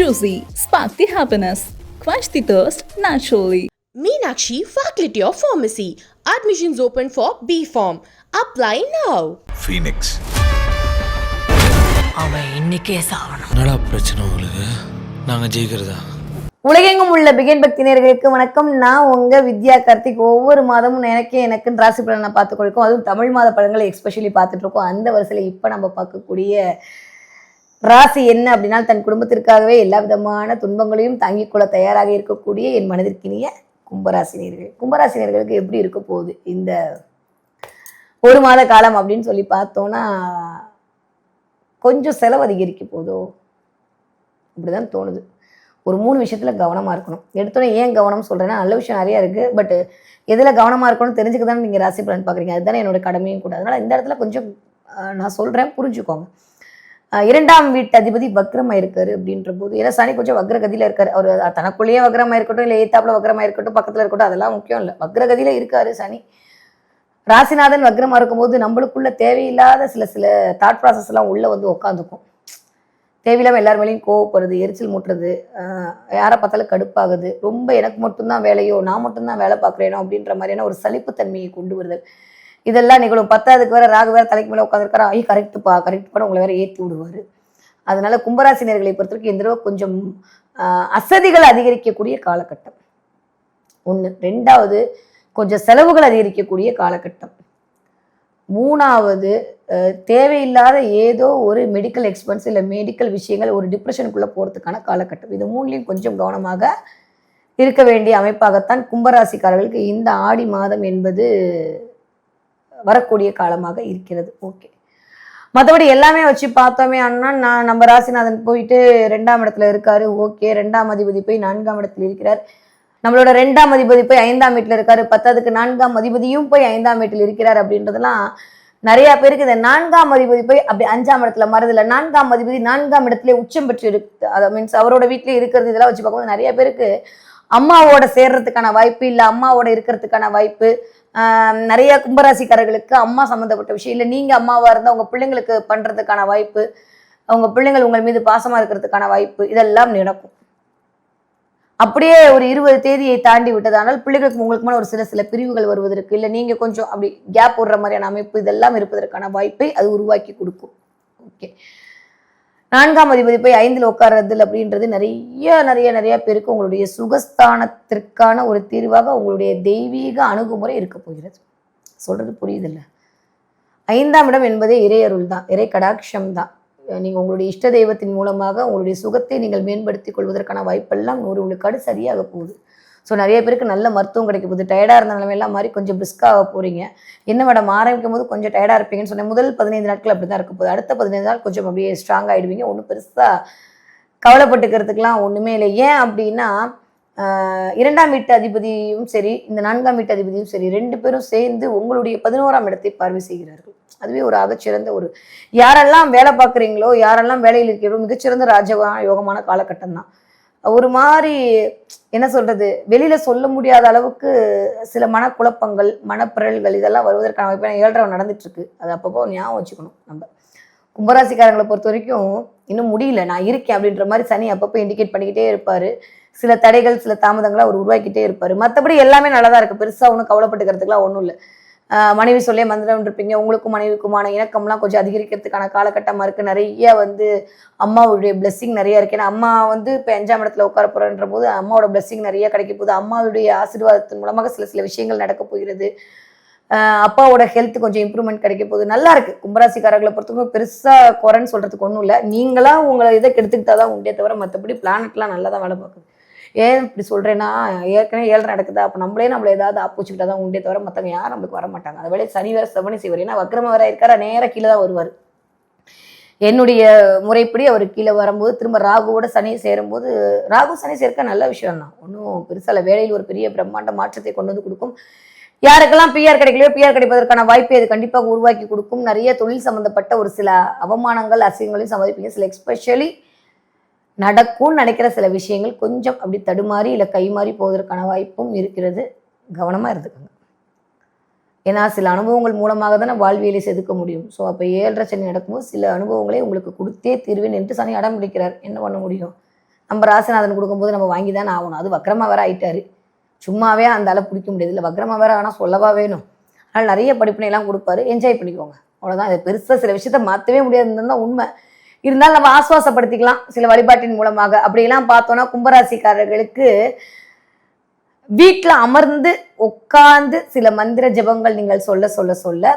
Juicy, spark the happiness. Quench the thirst naturally. Meenakshi Faculty of Pharmacy. Admissions open for B Form. Apply now. Phoenix அவன் இன்னைக்கே சாகணும் என்னடா பிரச்சனை உங்களுக்கு நாங்கள் ஜெயிக்கிறதா உலகெங்கும் உள்ள பிகன் பக்தி நேயர்களுக்கு வணக்கம் நான் உங்க வித்யா கார்த்திக் ஒவ்வொரு மாதமும் எனக்கே எனக்குன்னு ராசி பலனை பார்த்து கொடுக்கும் அதுவும் தமிழ் மாத படங்களை எஸ்பெஷலி பார்த்துட்டு இருக்கோம் அந்த வரிசையில் இப்போ நம்ம பார்க்கக்கூடிய ராசி என்ன அப்படின்னா தன் குடும்பத்திற்காகவே எல்லா விதமான துன்பங்களையும் தாங்கிக் கொள்ள தயாராக இருக்கக்கூடிய என் மனதிற்கினிய கும்பராசினியர்கள். கும்பராசினியர்களுக்கு எப்படி இருக்க போகுது? இந்த ஒரு மாத காலம் அப்படின்னு சொல்லி பார்த்தோன்னா கொஞ்சம் செலவு அதிகரிக்க போதோ அப்படிதான் தோணுது. ஒரு மூணு விஷயத்துல கவனமா இருக்கணும். எடுத்தோன்னே ஏன் கவனம் சொல்றேன்னா நல்ல விஷயம் நிறைய இருக்கு. பட் எதுல கவனமா இருக்கணும்னு தெரிஞ்சுக்க தானே நீங்க ராசி பலன் பாக்குறீங்க அதுதானே என்னோட கடமையும் கூட. அதனால இந்த இடத்துல கொஞ்சம் நான் சொல்றேன் புரிஞ்சுக்கோங்க. இரண்டாம் வீட்டு அதிபதி வக்ரமா இருக்காரு அப்படின்ற போது ஏன்னா சனி கொஞ்சம் வக்ரகதியில இருக்காரு. அவர் தனக்குள்ளேயே வக்ரமா இருக்கட்டும் இல்லை ஏத்தாப்புல வக்ரமா இருக்கட்டும் பக்கத்துல இருக்கட்டும் அதெல்லாம் முக்கியம் இல்லை. வக்ரகதியில இருக்காரு சனி. ராசிநாதன் வக்ரமா இருக்கும்போது நம்மளுக்குள்ள தேவையில்லாத சில சில தாட் ப்ராசஸ் எல்லாம் உள்ள வந்து உட்காந்துக்கும் தேவையில்லாம எல்லார் மேலேயும் கோவப்படுறது எரிச்சல் மூட்டுறது யாரை பார்த்தாலும் கடுப்பாகுது. ரொம்ப எனக்கு மட்டும்தான் வேலையோ நான் மட்டும்தான் வேலை பார்க்குறேனோ அப்படின்ற மாதிரியான ஒரு சலிப்புத்தன்மையை கொண்டு வருதல். இதெல்லாம் நிகழும். பத்தாவதுக்கு வேற ராகு வேற தலைக்கு மேலே உட்காந்துருக்காரா ஐ கரெக்டுப்பா கரெக்ட் பண்ண உங்களை வேற ஏற்றி விடுவார். அதனால கும்பராசினியர்களை பொறுத்த வரைக்கும் இந்த தடவை கொஞ்சம் அசதிகள் அதிகரிக்கக்கூடிய காலகட்டம். ஒன்று ரெண்டாவது கொஞ்சம் செலவுகள் அதிகரிக்கக்கூடிய காலகட்டம். மூணாவது தேவையில்லாத ஏதோ ஒரு மெடிக்கல் எக்ஸ்பென்ஸ் இல்லை மெடிக்கல் விஷயங்கள் ஒரு டிப்ரெஷனுக்குள்ளே போகிறதுக்கான காலகட்டம். இது மூணுலையும் கொஞ்சம் கவனமாக இருக்க வேண்டிய அமைப்பாகத்தான் கும்பராசிக்காரர்களுக்கு இந்த ஆடி மாதம் என்பது வரக்கூடிய காலமாக இருக்கிறது. ஓகே மற்றபடி எல்லாமே வச்சு பார்த்தோமே அண்ணா நான் நம்ம ராசிநாதன் போயிட்டு ரெண்டாம் இடத்துல இருக்காரு. ஓகே ரெண்டாம் அதிபதி போய் நான்காம் இடத்துல இருக்கிறார். நம்மளோட ரெண்டாம் அதிபதி போய் ஐந்தாம் வீட்டில் இருக்காரு. பத்தாவதுக்கு நான்காம் அதிபதியும் போய் ஐந்தாம் வீட்டில் இருக்கிறார் அப்படின்றதெல்லாம் நிறைய பேருக்கு இந்த நான்காம் அதிபதி போய் அப்படி அஞ்சாம் இடத்துல மறதில்ல நான்காம் அதிபதி நான்காம் இடத்துல உச்சம் பெற்று இருக்கு. அதை மீன்ஸ் அவரோட வீட்டிலே இருக்கிறது இதெல்லாம் வச்சு பார்க்கும்போது நிறைய பேருக்கு அம்மாவோட சேர்றதுக்கான வாய்ப்பு இல்லை. அம்மாவோட இருக்கிறதுக்கான வாய்ப்பு நிறைய கும்பராசிக்காரர்களுக்கு அம்மா சம்மந்தப்பட்ட விஷயம். இல்லை நீங்கள் அம்மாவாக இருந்தால் உங்கள் பிள்ளைங்களுக்கு பண்ணுறதுக்கான வாய்ப்பு அவங்க பிள்ளைங்கள் உங்கள் மீது பாசமாக இருக்கிறதுக்கான வாய்ப்பு இதெல்லாம் நடக்கும். அப்படியே ஒரு இருபது தேதியை தாண்டி விட்டதானால் பிள்ளைகளுக்கு உங்களுக்கு மேலே ஒரு சில சில பிரிவுகள் வருவதற்கு இல்லை நீங்கள் கொஞ்சம் அப்படி கேப் விடுற மாதிரியான அமைப்பு இதெல்லாம் இருப்பதற்கான வாய்ப்பை அது உருவாக்கி கொடுக்கும். ஓகே நான்காம் அதிபதி போய் ஐந்தில் உட்கார்றது அப்படின்றது நிறைய நிறைய நிறைய பேருக்கு உங்களுடைய சுகஸ்தானத்திற்கான ஒரு தீர்வாக உங்களுடைய தெய்வீக அணுகுமுறை இருக்க போகிறது. சொல்றது புரியுதில்ல. ஐந்தாம் இடம் என்பதே இறையருள் தான் இறை கடாட்சம் தான். நீங்கள் உங்களுடைய இஷ்ட தெய்வத்தின் மூலமாக உங்களுடைய சுகத்தை நீங்கள் மேம்படுத்திக் கொள்வதற்கான வாய்ப்பெல்லாம் நூறு விழுக்காடு சரியாக போகுது. ஸோ நிறைய பேருக்கு நல்ல மருத்துவம் கிடைக்க போகுது. டயர்டாக இருந்த நிலைமையெல்லாம் மாதிரி கொஞ்சம் பிரிஸ்காக போகிறீங்க என்ன மேடம் ஆரம்பிக்கும் போது கொஞ்சம் டயர்டாக இருப்பீங்கன்னு சொன்னேன். முதல் பதினைந்து நாட்கள் அப்படி தான் இருக்க போகுது. அடுத்த பதினைந்து நாள் கொஞ்சம் அப்படியே ஸ்ட்ராங் ஆகிடுவீங்க ஒன்றும் பெருசாக கவலைப்பட்டுக்கிறதுக்கெலாம் ஒன்றுமே இல்லை. ஏன் அப்படின்னா இரண்டாம் வீட்டு அதிபதியும் சரி இந்த நான்காம் வீட்டு அதிபதியும் சரி ரெண்டு பேரும் சேர்ந்து உங்களுடைய பதினோராம் இடத்தை பார்வை செய்கிறார்கள். அதுவே ஒரு ஆகச்சிறந்த ஒரு யாரெல்லாம் வேலை பார்க்குறீங்களோ யாரெல்லாம் வேலையில் இருக்கிறீங்களோ மிகச்சிறந்த ராஜ யோகமான காலகட்டம் தான். ஒரு மாதிரி என்ன சொல்றது வெளியில சொல்ல முடியாத அளவுக்கு சில மனக்குழப்பங்கள் மனப்பிரல்கள் இதெல்லாம் வருவதற்கான வாய்ப்பு ஏழரை நடந்துட்டு இருக்கு அது அப்பப்போ ஞாபகம் வச்சுக்கணும் நம்ம. கும்பராசிக்காரங்களை பொறுத்த வரைக்கும் இன்னும் முடியல. நான் இருக்கேன் அப்படின்ற மாதிரி சனி அப்பப்போ இண்டிகேட் பண்ணிக்கிட்டே இருப்பாரு. சில தடைகள் சில தாமதங்களை அவர் உருவாக்கிட்டே இருப்பாரு. மற்றபடி எல்லாமே நல்லா தான் இருக்கு. பெருசா ஒன்றும் கவலைப்பட்டுக்கிறதுக்குலாம் ஒன்றும் இல்லை. மனைவி சொல்லே மந்திரம் இருப்பீங்க உங்களுக்கும் மனைவிக்குமான இணக்கம்லாம் கொஞ்சம் அதிகரிக்கிறதுக்கான காலகட்டமாக இருக்குது நிறைய வந்து அம்மாவுடைய பிளெஸ்ஸிங் நிறைய இருக்கு. ஏன்னா அம்மா வந்து இப்போ அஞ்சாம் இடத்துல உட்கார போகிறன்ற போது அம்மாவோட பிளெஸ்ஸிங் நிறைய கிடைக்க போகுது. அம்மாவுடைய ஆசீர்வாதத்தின் மூலமாக சில சில விஷயங்கள் நடக்க போகிறது. அப்பாவோட ஹெல்த் கொஞ்சம் இம்ப்ரூவ்மெண்ட் கிடைக்க போகுது. நல்லா இருக்கு. கும்பராசிக்காரர்களை பொறுத்தவரைக்கும் பெருசாக குறைன்னு சொல்கிறதுக்கு ஒன்றும் இல்லை. நீங்களாக உங்களை இதை கெடுத்துக்கிட்டா தான் உண்டே தவிர மற்றபடி பிளானட்லாம் நல்லா தான் வேலை பார்க்குது. ஏன் இப்படி சொல்கிறேன்னா ஏற்கனவே ஏழரை நடக்குதா? அப்போ நம்மளே நம்மள ஏதாவது ஆப்போசிட்டா தான் உண்டே தவிர மற்றவங்க யாரும் நம்மளுக்கு வர மாட்டாங்க. அதை வேலையை சனி வேறு செவனி செய்வார் ஏன்னா வக்ரம வர இருக்காரா? நேராக கீழே தான் வருவார். என்னுடைய முறைப்படி அவர் கீழே வரும்போது திரும்ப ராகுவோட சனி சேரும்போது ராகு சனி சேர்க்க நல்ல விஷயம் தான் ஒன்றும் பெருசால வேலையில் ஒரு பெரிய பிரம்மாண்ட மாற்றத்தை கொண்டு வந்து கொடுக்கும். யாருக்கெல்லாம் பிஆர் கிடைக்கலையோ பிஆர் கிடைப்பதற்கான வாய்ப்பை அது கண்டிப்பாக உருவாக்கி கொடுக்கும். நிறைய தொழில் சம்மந்தப்பட்ட ஒரு சில அவமானங்கள் அசிங்கங்களையும் சம்மதிப்பீங்க சில எக்ஸ்பெஷலி நடக்கும்னு நினைக்கிற சில விஷயங்கள் கொஞ்சம் அப்படி தடுமாறி இல்லை கைமாறி போவதற்கான வாய்ப்பும் இருக்கிறது. கவனமாக இருந்துக்கோங்க. ஏன்னா சில அனுபவங்கள் மூலமாக தானே வாழ்வியலை செதுக்க முடியும். ஸோ அப்போ ஏழரை சனி நடக்கும்போது சில அனுபவங்களை உங்களுக்கு கொடுத்தே தீர்வேன் என்று சனி அடம் பிடிக்கிறார். என்ன பண்ண முடியும்? நம்ம ராசிநாதன் கொடுக்கும்போது நம்ம வாங்கி தானே ஆகணும். அது வக்கரமாக வேற ஆயிட்டாரு. சும்மாவே அந்த அளவு பிடிக்க முடியாது. இல்லை வக்கரமாக வேற ஆனால் சொல்லவா வேணும்? அதனால் நிறைய படிப்பினை எல்லாம் கொடுப்பாரு. என்ஜாய் பண்ணிக்கோங்க. அவ்வளோதான் பெருசாக சில விஷயத்த மாற்றவே முடியாதுன்னு தான் உண்மை. இருந்தாலும் நம்ம ஆஸ்வாசப்படுத்திக்கலாம் சில வழிபாட்டின் மூலமாக. அப்படியெல்லாம் பார்த்தோன்னா கும்பராசிக்காரர்களுக்கு வீட்டில் அமர்ந்து உட்கார்ந்து சில மந்திர ஜெபங்கள் நீங்கள் சொல்ல சொல்ல சொல்ல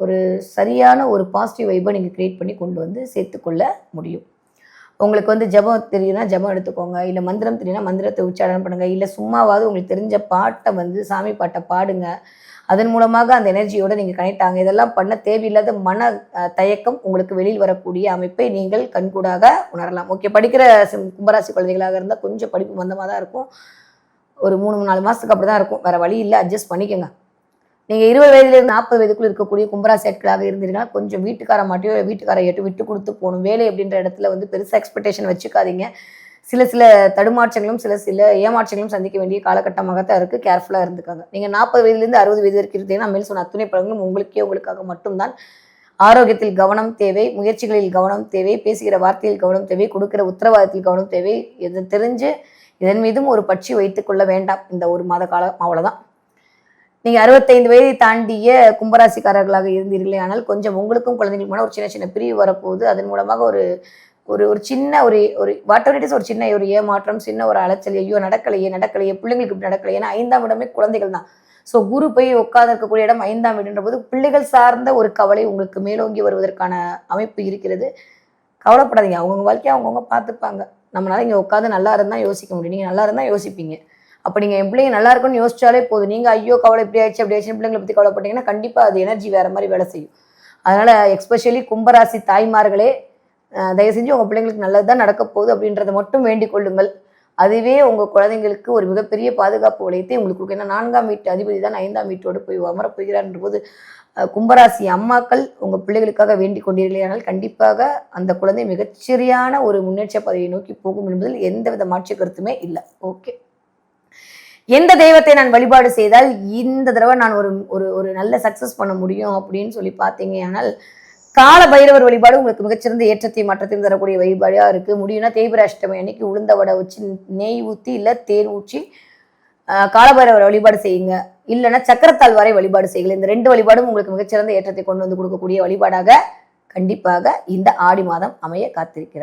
ஒரு சரியான ஒரு பாசிட்டிவ் வைப்பை நீங்கள் கிரியேட் பண்ணி கொண்டு வந்து சேர்த்துக்கொள்ள முடியும். உங்களுக்கு வந்து ஜெபம் தெரியும்னா ஜெபம் எடுத்துக்கோங்க. இல்லை மந்திரம் தெரியும்னா மந்திரத்தை உச்சாரணம் பண்ணுங்கள் இல்லை சும்மாவாவது உங்களுக்கு தெரிஞ்ச பாட்டை வந்து சாமி பாட்டை பாடுங்க. அதன் மூலமாக அந்த எனர்ஜியோட நீங்கள் கனெக்ட் ஆகுங்க. இதெல்லாம் பண்ண தேவையில்லாத மன தயக்கம் உங்களுக்கு வெளியில் வரக்கூடிய அமைப்பை நீங்கள் கண்கூடாக உணரலாம். ஓகே படிக்கிற கும்பராசி குழந்தைகளாக இருந்தால் கொஞ்சம் படிப்பு மந்தமாக தான் இருக்கும். ஒரு மூணு நாலு மாதத்துக்கு அப்படி தான் இருக்கும். வேறு வழி இல்லை. அட்ஜஸ்ட் பண்ணிக்கோங்க. நீங்கள் இருபது வயதுலேருந்து நாற்பது வயதுக்குள்ள இருக்கக்கூடிய கும்பராசி ஆட்களாக இருந்தீங்கன்னா கொஞ்சம் வீட்டுக்கார மாட்டியோ வீட்டுக்கார எட்டு விட்டு கொடுத்து போகணும். வேலை அப்படின்ற இடத்துல வந்து பெருசாக எக்ஸ்பெக்டேஷன் வச்சுக்காதீங்க. சில சில தடுமாற்றங்களும் சில சில ஏமாற்றங்களும் சந்திக்க வேண்டிய காலகட்டமாக தான் இருக்குது கேர்ஃபுல்லாக இருந்துக்காங்க நீங்கள் நாற்பது வயதுலேருந்து அறுபது வயது வரைக்கும் இருந்தீங்கன்னா மேல் சொன்ன அத்துணை பழங்களும் உங்களுக்கே உங்களுக்காக மட்டும்தான். ஆரோக்கியத்தில் கவனம் தேவை முயற்சிகளில் கவனம் தேவை பேசுகிற வார்த்தையில் கவனம் தேவை கொடுக்கிற உத்தரவாதத்தில் கவனம் தேவை. இது தெரிஞ்சு இதன் மீதும் ஒரு பட்சி வைத்துக்கொள்ள வேண்டாம். இந்த ஒரு மாத காலம் அவ்வளோதான் நீங்க அறுபத்தைந்து வயதை தாண்டிய கும்பராசிக்காரர்களாக இருந்தீர்களே ஆனால் கொஞ்சம் உங்களுக்கும் குழந்தைங்களுக்குமான ஒரு சின்ன சின்ன பிரிவு வரப்போகுது. அதன் மூலமாக ஒரு ஒரு ஒரு சின்ன ஒரு ஒரு வாட்டர் இஸ் ஒரு சின்ன ஒரு ஏமாற்றம் சின்ன ஒரு அலைச்சல் ஐயோ நடக்கலையே நடக்கலையே பிள்ளைங்களுக்கு இப்படி நடக்கலையே ஏன்னா ஐந்தாம் இடமே குழந்தைகள் தான். ஸோ குரு போய் உட்கார்ந்து இருக்கக்கூடிய இடம் ஐந்தாம் வீடுன்ற போது பிள்ளைகள் சார்ந்த ஒரு கவலை உங்களுக்கு மேலோங்கி வருவதற்கான அமைப்பு இருக்கிறது. கவலைப்படாதீங்க. அவங்கவுங்க வாழ்க்கையை அவங்கவுங்க பார்த்துப்பாங்க. நம்மளால இங்கே உட்காந்து நல்லா இருந்தால் யோசிக்க முடியும். நீங்கள் நல்லா இருந்தால் யோசிப்பீங்க. அப்போ நீங்கள் என் பிள்ளைங்க நல்லா இருக்கும்னு யோசிச்சாலே போதும். நீங்கள் ஐயோ கவலை இப்படி ஆயிடுச்சு அப்படி ஆயிடுச்சு பிள்ளைங்களை பற்றி கவலைப்பட்டீங்கன்னா கண்டிப்பாக அது எனர்ஜி வேறு மாதிரி வேலை செய்யும். அதனால் எக்ஸ்பெஷலி கும்பராசி தாய்மார்களே தயவு செஞ்சு உங்கள் பிள்ளைங்களுக்கு நல்லது தான் நடக்க போகுது அப்படின்றத மட்டும் வேண்டிக் கொள்ளுங்கள். அதுவே உங்கள் குழந்தைங்களுக்கு ஒரு மிகப்பெரிய பாதுகாப்பு வளையத்தை உங்களுக்கு கொடுக்கும். ஏன்னா நான்காம் வீட்டு அதிபதி தான் ஐந்தாம் வீட்டோடு போய் அமரப் போகிறார்ன்ற போது கும்பராசி அம்மாக்கள் உங்கள் பிள்ளைகளுக்காக வேண்டிக் கொண்டீர்களேயானால் கண்டிப்பாக அந்த குழந்தை மிகச்சரியான ஒரு முன்னேற்ற பதவியை நோக்கி போகும் என்பதில் எந்தவித மாற்று கருத்துமே இல்லை. ஓகே. எந்த தெய்வத்தை நான் வழிபாடு செய்தால் இந்த தடவை நான் ஒரு ஒரு ஒரு நல்ல சக்ஸஸ் பண்ண முடியும் அப்படின்னு சொல்லி பார்த்தீங்க ஆனால் கால பைரவர் வழிபாடு உங்களுக்கு மிகச்சிறந்த ஏற்றத்தையும் மாற்றத்தையும் தரக்கூடிய வழிபாடாக இருக்குது முடியும்னா தேய்பிர அஷ்டமி அன்னைக்கு உளுந்த வடை வச்சு நெய் ஊற்றி இல்லை தேன் ஊற்றி காலபைரவர் வழிபாடு செய்யுங்க. இல்லைன்னா சக்கரத்தால் வரை வழிபாடு செய்யுங்க. இந்த ரெண்டு வழிபாடும் உங்களுக்கு மிகச்சிறந்த ஏற்றத்தை கொண்டு வந்து கொடுக்கக்கூடிய வழிபாடாக கண்டிப்பாக இந்த ஆடி மாதம் அமைய காத்திருக்கிறது.